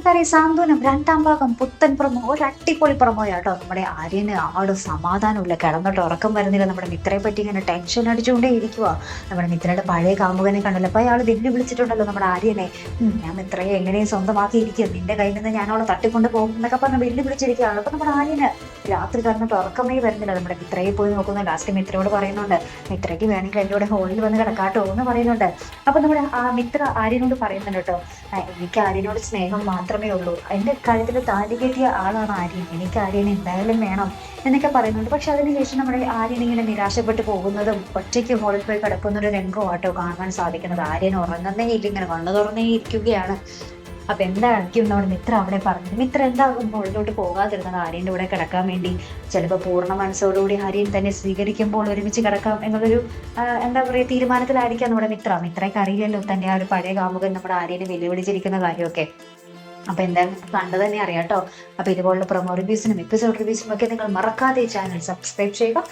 കൂട്ടുകാരെ സാന്ത്വനം. രണ്ടാം ഭാഗം പുത്തൻ പ്രമോ ഒരു അട്ടിപ്പൊളി പ്രമോ കേട്ടോ നമ്മുടെ ആര്യന് ആട് സമാധാനമില്ല കിടന്നിട്ട് ഉറക്കം വരുന്നില്ല. നമ്മുടെ മിത്രയെ പറ്റി ഇങ്ങനെ ടെൻഷൻ അടിച്ചുകൊണ്ടേ ഇരിക്കുക നമ്മുടെ മിത്രയുടെ പഴയ കാമുകനെ കണ്ടല്ലോ. അപ്പൊ അയാൾ വെല്ലു വിളിച്ചിട്ടുണ്ടല്ലോ നമ്മുടെ ആര്യനെ. ഞാൻ മിത്രയെ എങ്ങനെയും സ്വന്തമാക്കിയിരിക്കും നിന്റെ കയ്യിൽ നിന്ന് ഞാൻ അവളെ തട്ടിക്കൊണ്ട് പോകും എന്നൊക്കെ പറഞ്ഞ് വെല്ലു വിളിച്ചിരിക്കുകയാണ്. അപ്പൊ നമ്മുടെ ആര്യന് രാത്രി കിടന്നിട്ട് ഉറക്കമേ വരുന്നില്ല. നമ്മുടെ മിത്രയെ പോയി നോക്കുന്നു ലാസ്റ്റ് മിത്രയോട് പറയുന്നുണ്ട് മിത്രയ്ക്ക് വേണമെങ്കിൽ എന്റെ കൂടെ ഹോളിൽ വന്ന് കിടക്കാട്ടോ എന്ന് പറയുന്നുണ്ട്. അപ്പൊ നമ്മുടെ ആ മിത്ര ആര്യനോട് പറയുന്നുണ്ട് കേട്ടോ എനിക്ക് ആര്യനോട് സ്നേഹം മാത്രമേ ഉള്ളൂ. എന്റെ കാര്യത്തിൽ താലി കെട്ടിയ ആളാണ് ആര്യൻ. എനിക്ക് ആര്യൻ എന്തായാലും വേണം എന്നൊക്കെ പറയുന്നുണ്ട്. പക്ഷെ അതിനുശേഷം നമ്മുടെ ആര്യൻ ഇങ്ങനെ നിരാശപ്പെട്ട് പോകുന്നതും ഒറ്റയ്ക്ക് ഹോളിൽ പോയി കിടക്കുന്ന ഒരു രംഗമാട്ടോ കാണാൻ സാധിക്കുന്നത്. ആര്യൻ ഉറങ്ങുന്നേ ഇല്ല ഇങ്ങനെ കണ്ണു തുറന്നേ ഇരിക്കുകയാണ്. അപ്പൊ എന്തായിരിക്കും നമ്മുടെ മിത്ര അവിടെ പറഞ്ഞത്. മിത്ര എന്താകും മുകളിലോട്ട് പോകാതിരുന്നത്? ആര്യന്റെ കൂടെ കിടക്കാൻ വേണ്ടി. ചിലപ്പോൾ പൂർണ മനസ്സോടുകൂടി ആര്യൻ തന്നെ സ്വീകരിക്കുമ്പോൾ ഒരുമിച്ച് കിടക്കാം എന്നുള്ളൊരു എന്താ പറയുക തീരുമാനത്തിലായിരിക്കാം നമ്മുടെ മിത്ര. മിത്രയ്ക്ക് അറിയില്ലല്ലോ തന്റെ ആ ഒരു പഴയ കാമുകൻ നമ്മുടെ ആര്യനെ വെല്ലുവിളിച്ചിരിക്കുന്ന കാര്യമൊക്കെ. അപ്പൊ എന്തായാലും കണ്ടു തന്നെ അറിയാം കേട്ടോ. അപ്പൊ ഇതുപോലുള്ള പ്രൊമോ റിവ്യൂസിനും എപ്പിസോഡ് റിവ്യൂസിനും ഒക്കെ നിങ്ങൾ മറക്കാതെ ചാനൽ സബ്സ്ക്രൈബ് ചെയ്യുക.